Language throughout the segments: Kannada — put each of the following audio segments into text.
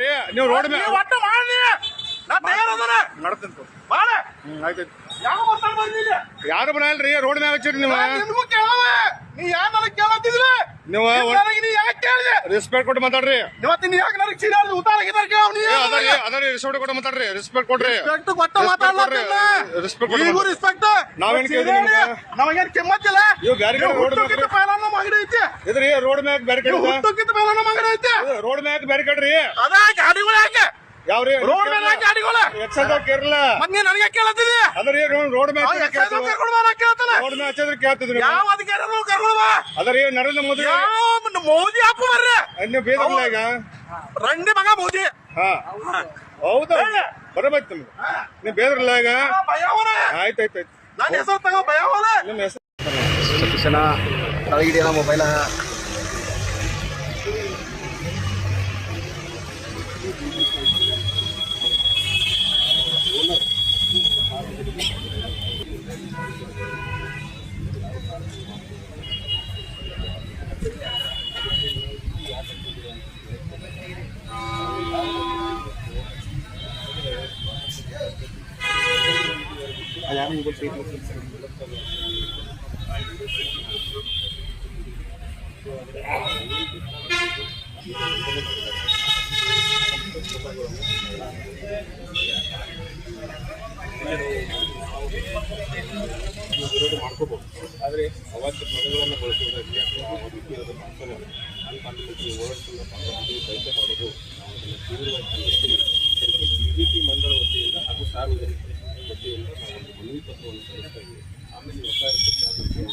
ಏ, ನೀವು ರೋಡ್ ಮೇಲೆ ನೀವ್ ಒಟ್ಟ ಮಾಡಿ ನಾ ತಯಾರದನ ನಡ್ತೀನಿ ಮಾಡ ಹ್ಮ್ ಆಯ್ತು ಯಾವ ಬರ್ತಾನ ಬಂದಿಲ್ಲ ಯಾರು ಬರಲ್ರಿ ರೋಡ್ ಮ್ಯಾಗ ಹಚ್ಚಿರಿ ನೀವು ನಿನಗೂ ಕೇಳವ ನೀ ಯಾಕೆ ನನಗೆ ಕೇಳತ್ತಿದ್ರೆ ನೀವು ರೆಸ್ಪೆಕ್ಟ್ ಕೊಟ್ಟು ಮಾತಾಡ್ರಿ. ಇವತ್ತು ನೀ ಯಾಕೆ ನನಗೆ ಉತ್ತಾರಾಗಿದ್ದಾರೆ ಅದರಿ ರೆಸ್ಪೆಕ್ಟ್ ಕೊಟ್ಟು ಮಾತಾಡ್ರಿ ರೆಸ್ಪೆಕ್ಟ್ ಕೊಡ್ರಿ ರೆಸ್ಪೆಕ್ಟ್ ಕೊಟ್ಟು ರೆಸ್ಪೆಕ್ಟ್ ಕೊಡ್ರಿ. ನಾವೇನ್ ಕೇಳಿದ್ರಿ ನಿಮ್ಗೆ? ನಮಗೇನ್ ಕೆಮ್ಮತ್ತಿಲ್ಲ? ಇವ್ ಪೈಲ ನಮ್ಮ ಅಂಗಡಿ ಐತಿ. ಇದ್ರಿ ರೋಡ್ ಮ್ಯಾಗ ಬ್ಯಾರಿಕೇಡ್ ಇವ್ ಹುಟ್ಟಕ್ಕಿಂತ ಪೈಲ ನಮ್ಮ ಅಂಗಡಿ ಐತಿ. ರೋಡ್ ಮ್ಯಾಗ ಬ್ಯಾರಿಕೇಡ್ ರೀ. ಅದ ಗಾಡಿಗಳು ಯಾಕೆ? ಯಾವ್ರಿ? ರೋಡ್ ಮೇಲೆ ಗಾಡಿಗಳು ಎಕ್ಸೈಸ್ ಕೇರಳ ನನಗೆ ಅದರಿ ರೋಡ್ ಮ್ಯಾಗ ರೋಡ್ ಹಚ್ಚಿದ್ರೆ ಕೇಳ್ತಿದ್ರಿ ಯಾವ ಅದರಿ ನರೇಂದ್ರ ಮೋದಿ ಯಾವ ಮೋದಿ ಅಪ್ಪ ಬರ್ರಿ ನೀವು ಬೇದಲ್ಲ ಈಗ ರಂಡಿ ಮಗ ಮೋದಿ. ಹಾ. ಹೌದಾ. ಬರಬೇಕು ನಿಮ್ಗೆ. ನೀವು ಬೇದ್ರಲ್ಲ ಈಗ ಭಯವನ ಆಯ್ತು ಆಯ್ತು ಆಯ್ತು. ನನ್ನ ಹೆಸರು ತಗೋ ಭಯವನ ನಿಮ್ಮ ಹೆಸರು? ಶಿಕ್ಷಣ ತಳಗಿಡಿಯಲ್ಲ ಮೊಬೈಲ ಆದರೆ ಅವತ್ತು ಪದಗಳನ್ನು ಬಳಸುವುದಕ್ಕೆ ಅಥವಾ ಆ ರೀತಿ ಅದರ ಭಾಷಣ ಅನ್ಕಾನ್ಫಿಡೆನ್ಸಿ ವರ್ಡ್ಸನ್ನು ಬಳಕೆ ಮಾಡೋದು ತೀವ್ರವಾಗಿ ಬಿಜೆಪಿ ಮಂಡಳ ವತಿಯಿಂದ ಹಾಗೂ ಸಾರ್ವಜನಿಕ ವತಿಯಿಂದ ನಾವು ಒಂದು ಮನವಿ ಪತ್ರವನ್ನು ಸಲ್ಲಿಸ್ತಾ ಇದ್ದೀವಿ ಆಮೇಲೆ ಒತ್ತಾಯ ಪ್ರಚಾರಕ್ಕೆ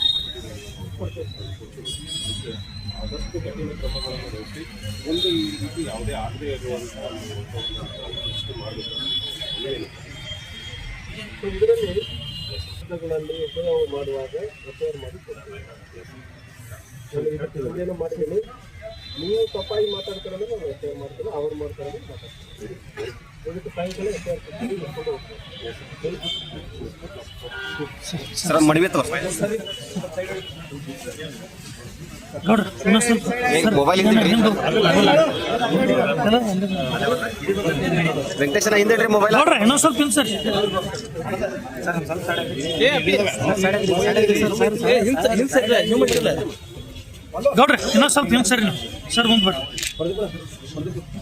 ಆದಷ್ಟು ಕಠಿಣ ಕ್ರಮಗಳನ್ನು ವಹಿಸಿ ಮುಂದೆ ಈ ರೀತಿ ಯಾವುದೇ ಆಗದೇ ಸೃಷ್ಟಿ ಮಾಡಬೇಕು ಇದರಲ್ಲಿ ಪುಸ್ತಕಗಳಲ್ಲಿ ಉಪಯೋಗ ಮಾಡುವಾಗ ರಿಪೇರ್ ಮಾಡಿ ಕೊಡ್ತೀವಿ ಮೊದಲೇನು ನೀವು ತಪ್ಪಾಗಿ ಮಾತಾಡ್ತಾರೆ ಅಂದ್ರೆ ನಾನು ರಿಪೇರ್ ಮಾಡ್ತೀನಿ ಅವ್ರು ಮಾಡ್ತಾರೆ ಮಾತಾಡ್ತೀನಿ ಇದಕ್ಕೆ ಸಾಯಂಕಾಲ ರಿಪೇರ್ ಕೊಡ್ತೀನಿ ಸರ್ ತಗೋ ಮೊಬೈಲ್ ವೆಂಕಟೇಶನ ಹಿಂದಿಡ್ರಿ ಮೊಬೈಲ್ ನೋಡ್ರಿ ಇನ್ನೊಂದ್ ಸ್ವಲ್ಪ ಹಿಂದ್ ಸರ್. ನೋಡ್ರಿ ಇನ್ನೊಂದ್ ಸ್ವಲ್ಪ ಸರ್ ಸರ್ ನೀವು ಸರ್ ಬಂದ್ಬಿಡ್ರಿ